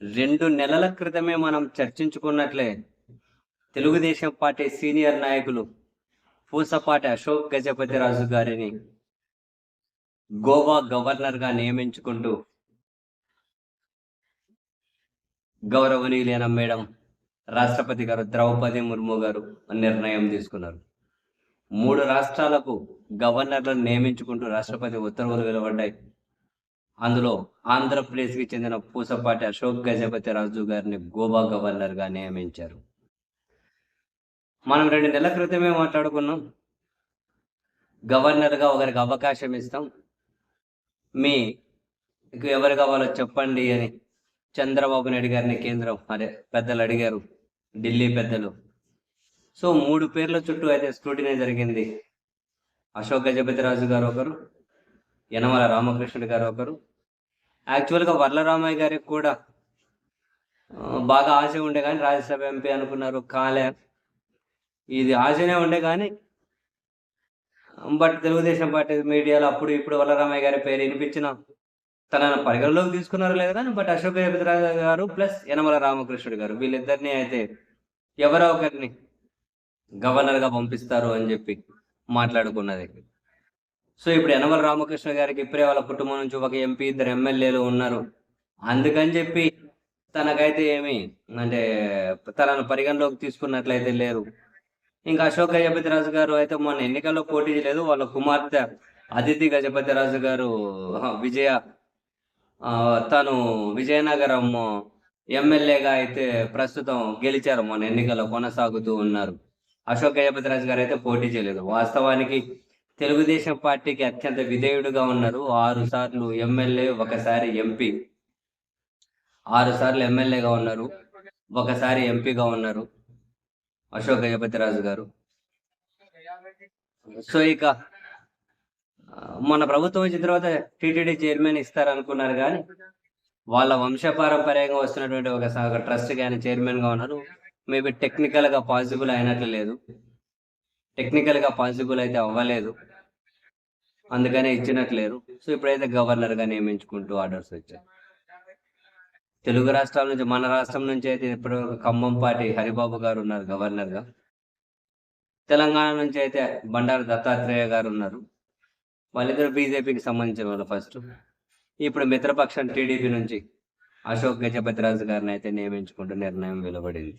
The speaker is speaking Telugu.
రెండు నెలల క్రితమే మనం చర్చించుకున్నట్లే తెలుగుదేశం పార్టీ సీనియర్ నాయకులు పూసపాటి అశోక్ గజపతిరాజు గారిని గోవా గవర్నర్గా నియమించుకుంటూ గౌరవనీయులైన మేడం రాష్ట్రపతి గారు ద్రౌపది ముర్ము గారు నిర్ణయం తీసుకున్నారు. మూడు రాష్ట్రాలకు గవర్నర్లను నియమించుకుంటూ రాష్ట్రపతి ఉత్తర్వులు వెలువడ్డాయి. అందులో ఆంధ్రప్రదేశ్కి చెందిన పూసపాటి అశోక్ గజపతి రాజు గారిని గోవా గవర్నర్గా నియమించారు. మనం రెండు నెలల క్రితమే మాట్లాడుకున్నాం. గవర్నర్గా ఒకరికి అవకాశం ఇస్తాం. మీ మీకు ఎవరు కావాలో చెప్పండి అని చంద్రబాబు నాయుడు గారిని కేంద్రం అదే పెద్దలు అడిగారు. ఢిల్లీ పెద్దలు. సో మూడు పేర్ల చుట్టూ అయితే స్క్రూటినీ జరిగింది. అశోక్ గజపతి రాజు గారు ఒకరు యనమల రామకృష్ణుడు గారు ఒకరు. యాక్చువల్గా వరలరామయ్య గారికి కూడా బాగా ఆశ ఉండే కానీ రాజ్యసభ ఎంపీ అనుకున్నారు కాలే. ఇది ఆశనే ఉండే కానీ బట్ తెలుగుదేశం పార్టీ మీడియాలో అప్పుడు ఇప్పుడు వల్లరామయ్య గారి పేరు వినిపించిన తనను పరిగణలోకి తీసుకున్నారు లేదు కానీ బట్ అశోక్ గజపతిరాజు గారు ప్లస్ యనమల రామకృష్ణుడు గారు వీళ్ళిద్దరిని అయితే ఎవరో ఒకరిని గవర్నర్గా పంపిస్తారు అని చెప్పి మాట్లాడుకున్నది. సో ఇప్పుడు యనమల రామకృష్ణ గారికి ఇప్పుడే వాళ్ళ కుటుంబం నుంచి ఒక ఎంపీ ఇద్దరు ఎమ్మెల్యేలు ఉన్నారు. అందుకని చెప్పి తనకైతే ఏమి అంటే తనను పరిగణలోకి తీసుకున్నట్లయితే లేరు ఇంకా అశోక్ గజపతి రాజు గారు అయితే మొన్న ఎన్నికల్లో పోటీ చేయలేదు. వాళ్ళ కుమార్తె అదితి గజపతి రాజు గారు విజయ తను విజయనగరం ఎమ్మెల్యేగా అయితే ప్రస్తుతం గెలిచారు. మొన్న ఎన్నికల్లో కొనసాగుతూ ఉన్నారు. అశోక్ గజపతి రాజు గారు అయితే పోటీ చేయలేదు. వాస్తవానికి తెలుగుదేశం పార్టీకి అత్యంత విధేయుడుగా ఉన్నారు. ఆరు సార్లు ఎమ్మెల్యే ఒకసారి ఎంపీ. ఆరు సార్లు ఎమ్మెల్యేగా ఉన్నారు. ఒకసారి ఎంపీగా ఉన్నారు. అశోక్ గజపతిరాజు గారు. సో ఇక మన ప్రభుత్వం వచ్చిన తర్వాత టీటీడీ చైర్మన్ ఇస్తారు అనుకున్నారు కానీ వాళ్ళ వంశపారంపర్యంగా వస్తున్నటువంటి ఒక స- ఒక ట్రస్ట్ కానీ చైర్మన్గా ఉన్నారు. మేబీ టెక్నికల్గా పాసిబుల్ అయినట్లు లేదు. టెక్నికల్గా పాసిబుల్ అయితే అవ్వలేదు. అందుకనే ఇచ్చినట్లేరు సో ఇప్పుడైతే గవర్నర్గా నియమించుకుంటూ ఆర్డర్స్ వచ్చాయి. తెలుగు రాష్ట్రాల నుంచి మన రాష్ట్రం నుంచి అయితే ఇప్పుడు ఖమ్మంపాటి హరిబాబు గారు ఉన్నారు గవర్నర్గా. తెలంగాణ నుంచి అయితే బండారు దత్తాత్రేయ గారు ఉన్నారు. వాళ్ళిద్దరు బీజేపీకి సంబంధించిన వాళ్ళు ఫస్ట్ ఇప్పుడు మిత్రపక్షం టీడీపీ నుంచి అశోక్ గజపతిరాజు గారిని అయితే నియమించుకుంటూ నిర్ణయం వెలువడింది.